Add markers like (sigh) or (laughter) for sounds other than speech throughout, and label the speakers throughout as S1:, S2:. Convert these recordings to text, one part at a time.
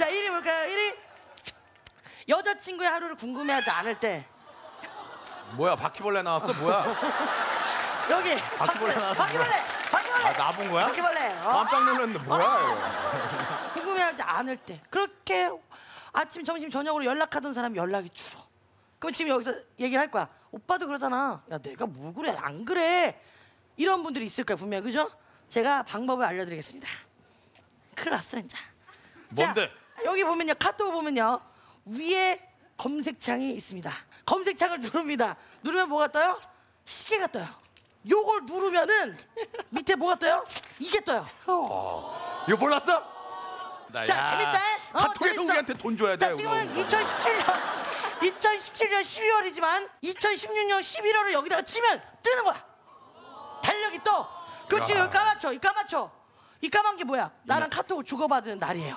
S1: 자 1위 볼까요? 1위 여자친구의 하루를 궁금해하지 않을 때.
S2: 뭐야 바퀴벌레 나왔어? 뭐야? (laughs)
S1: 여기.
S2: 바퀴벌레 나왔어,
S1: 바퀴벌레 바퀴벌레.
S2: 아 나 본 거야?
S1: 바퀴벌레. 어?
S2: 깜짝 놀랐는데 뭐야 (laughs)
S1: 궁금해하지 않을 때. 그렇게 아침 점심 저녁으로 연락하던 사람이 연락이 줄어. 그럼 지금 여기서 얘기를 할 거야. 오빠도 그러잖아. 야 내가 뭐 그래? 안 그래? 이런 분들이 있을 거야 분명 그죠? 제가 방법을 알려드리겠습니다. 큰일 났어 이제
S2: 뭔데?
S1: 자, 여기 보면요 카톡 보면요 위에 검색창이 있습니다 검색창을 누릅니다 누르면 뭐가 떠요 시계가 떠요 요걸 누르면은 밑에 뭐가 떠요 이게 떠요
S2: 이거 몰랐어? 나,
S1: 자
S2: 야,
S1: 재밌다. 어,
S2: 카톡에서. 우리한테 돈 줘야 돼.
S1: 자 지금은
S2: 이거.
S1: 2017년 2017년 12월이지만 2016년 11월을 여기다가 치면 뜨는 거야. 달력이 떠. 그럼 지금
S2: 야.
S1: 여기 까맣죠? 이 까맣죠? 이 까만 게 뭐야? 나랑 카톡을 주고받은 날이에요.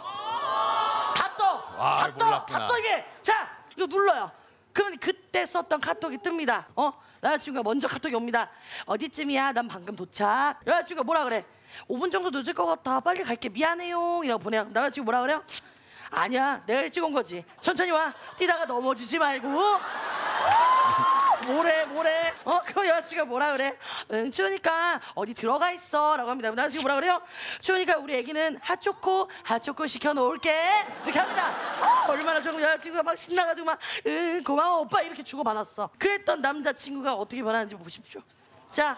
S2: 아,
S1: 다 떠.
S2: 몰랐구나.
S1: 이게. 자 이거 눌러요. 그러면 그때 썼던 카톡이 뜹니다. 어? 여자친구가 먼저 카톡이 옵니다. 어디쯤이야? 난 방금 도착. 여자친구가 뭐라 그래? 5분 정도 늦을 것 같아. 빨리 갈게. 미안해요. 이라고 보내요. 남자친구 뭐라 그래요? 아니야. 내가 일찍 온 거지. 천천히 와. 뛰다가 넘어지지 말고. 뭐래 뭐래? 어 그럼 여자친구가 뭐라 그래? 응 추우니까 어디 들어가 있어. 라고 합니다. 남자친구 뭐라 그래요? 추우니까 우리 애기는 핫초코 핫초코 시켜놓을게. 이렇게 합니다. 어, 얼마나 좋은. 여자친구가 막 신나가지고 막응 고마워 오빠 이렇게 주고받았어. 그랬던 남자친구가 어떻게 변하는지 보십시오. 자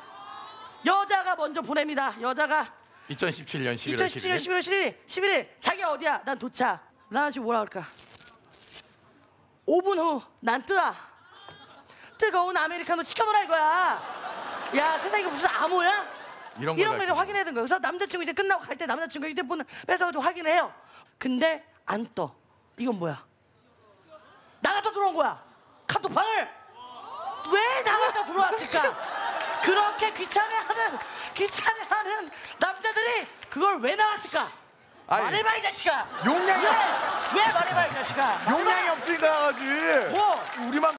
S1: 여자가 먼저 보냅니다. 여자가
S2: 2017년 11월
S1: 2017년 11월 11일 11일 자기가 어디야? 난 도착. 나 지금 뭐라 그럴까? 5분 후 난 뜨아 뜨거운 아메리카노 시켜놓으라 이거야. 야 세상에 무슨 암호야?
S2: 이런
S1: 이런
S2: 걸
S1: 메일 확인해야 되는 거야. 그래서 남자친구 이제 끝나고 갈 때 남자친구 휴대폰을 뺏어가지고 확인을 해요. 근데 안 떠. 이건 뭐야? 나갔다 들어온 거야. 카톡방을. 왜 나갔다 들어왔을까? 그렇게 귀찮아하는 귀찮아하는 남자들이 그걸 왜 나왔을까?
S2: 아니,
S1: 말해봐 이 자식아.
S2: 용량이
S1: 왜, 왜 말해봐 이 자식아?
S2: 용량이 없으니까 하지.
S1: 뭐?
S2: 우리만